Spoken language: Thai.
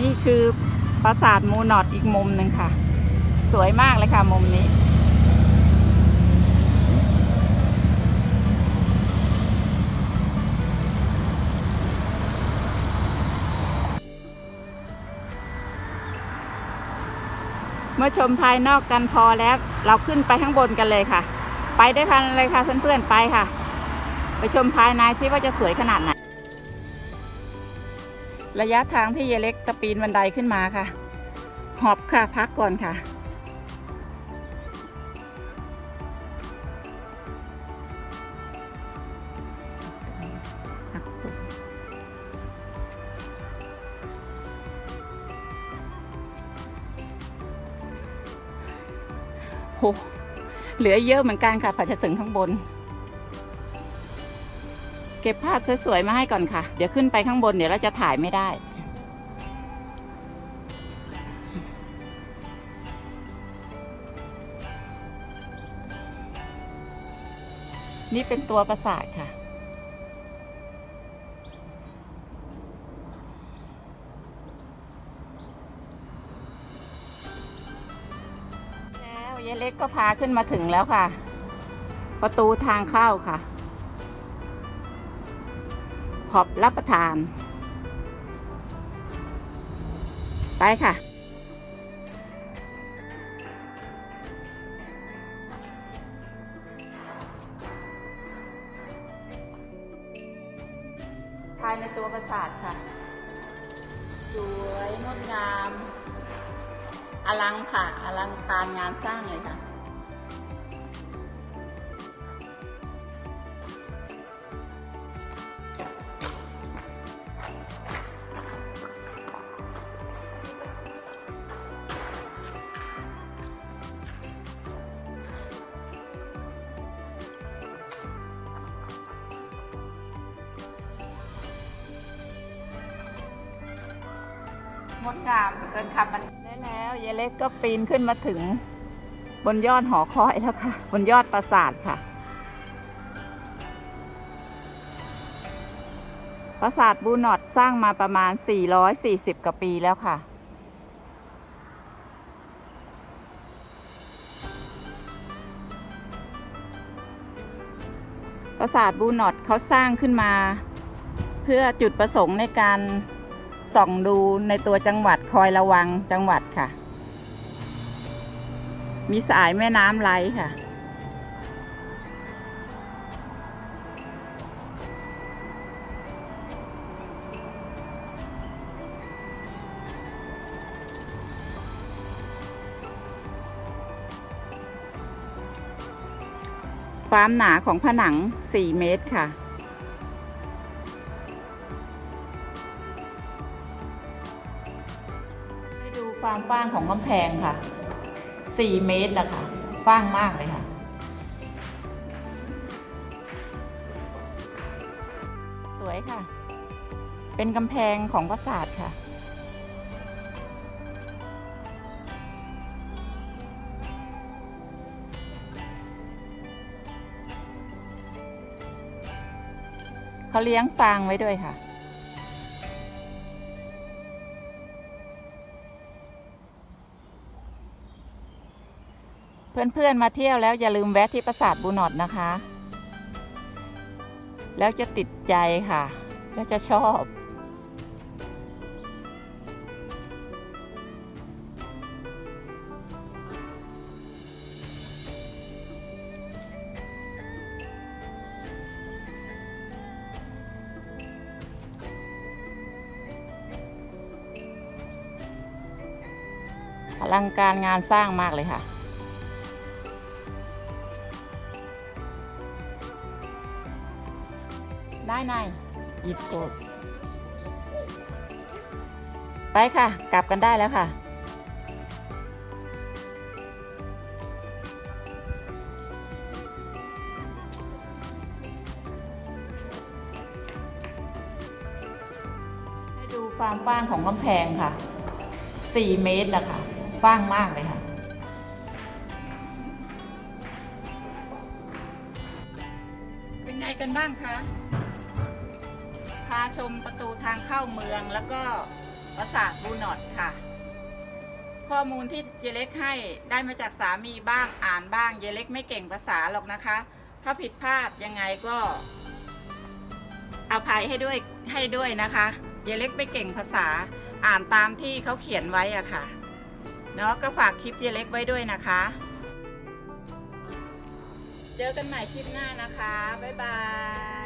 นี่คือปราสาทมูนอดอีกมุมหนึ่งค่ะ สวยมากเลยค่ะมุมนี้ เมื่อชมภายนอกกันพอแล้ว เราขึ้นไปข้างบนกันเลยค่ะ ไปได้วยกันเลยค่ะเพื่อนๆไปค่ะ ไปชมภายในที่ว่าจะสวยขนาดไหน ระยะทางที่เยเล็กตะปีนบันไดขึ้นมาค่ะ หอบค่ะพักก่อนค่ะโหเหลือเยอะเหมือนกันค่ะผ่าจะถึงข้างบน เก็บภาพสวยๆมาให้ก่อนค่ะ เดี๋ยวขึ้นไปข้างบนเดี๋ยวเราจะถ่ายไม่ได้ นี่เป็นตัวประสาทค่ะแล้วยายเล็กก็พาขึ้นมาถึงแล้วค่ะ ประตูทางเข้าค่ะ อบรับประทาน ไปค่ะภายในตัวปราสาทค่ะ สวยงดงาม อลังค่ะ อลังการงานสร้างเลยค่ะ งดงามเกินคำบรรยายแล้วยายเล็กก็ปีนขึ้นมาถึง บนยอดหอคอยแล้วค่ะ บนยอดปราสาทค่ะ ปราสาทบูนอตสร้างมาประมาณ 440 กว่าปีแล้วค่ะปราสาทบูนอตเขาสร้างขึ้นมา เพื่อจุดประสงค์ในการ ส่องดูในตัวจังหวัดคอยระวังจังหวัดค่ะ มีสายแม่น้ำไหลค่ะ ความหนาของผนัง 4 เมตรค่ะ ความกว้างของกำแพงค่ะ 4 เมตรละค่ะกว้างมากเลยค่ะ สวยค่ะ เป็นกำแพงของปราสาทค่ะเขาเลี้ยงฟางไว้ด้วยค่ะ เพื่อนๆมาเที่ยวแล้วอย่าลืมแวะที่ปราสาทบูนอดนะคะ แล้วจะติดใจค่ะแล้วจะชอบ อลังการงานสร้างมากเลยค่ะ ได้นายอีสโกไปค่ะ กลับกันได้แล้วค่ะให้ดูความกว้างของกำแพงค่ะ 4 เมตรละค่ะกว้างมากเลยค่ะ เป็นไงกันบ้างคะพาชมประตูทางเข้าเมืองแล้วก็ปราสาทบูนอตค่ะ ข้อมูลที่เยเล็กให้ได้มาจากสามีบ้างอ่านบ้างเยเล็กไม่เก่งภาษาหรอกนะคะ ถ้าผิดพลาดยังไงก็อภัยให้ด้วยให้ด้วยนะคะเยเล็กไม่เก่งภาษาอ่านตามที่เขาเขียนไว้อะค่ะเนาะก็ฝากคลิปเยเล็กไว้ด้วยนะคะ เจอกันใหม่คลิปหน้านะคะ บ๊ายบาย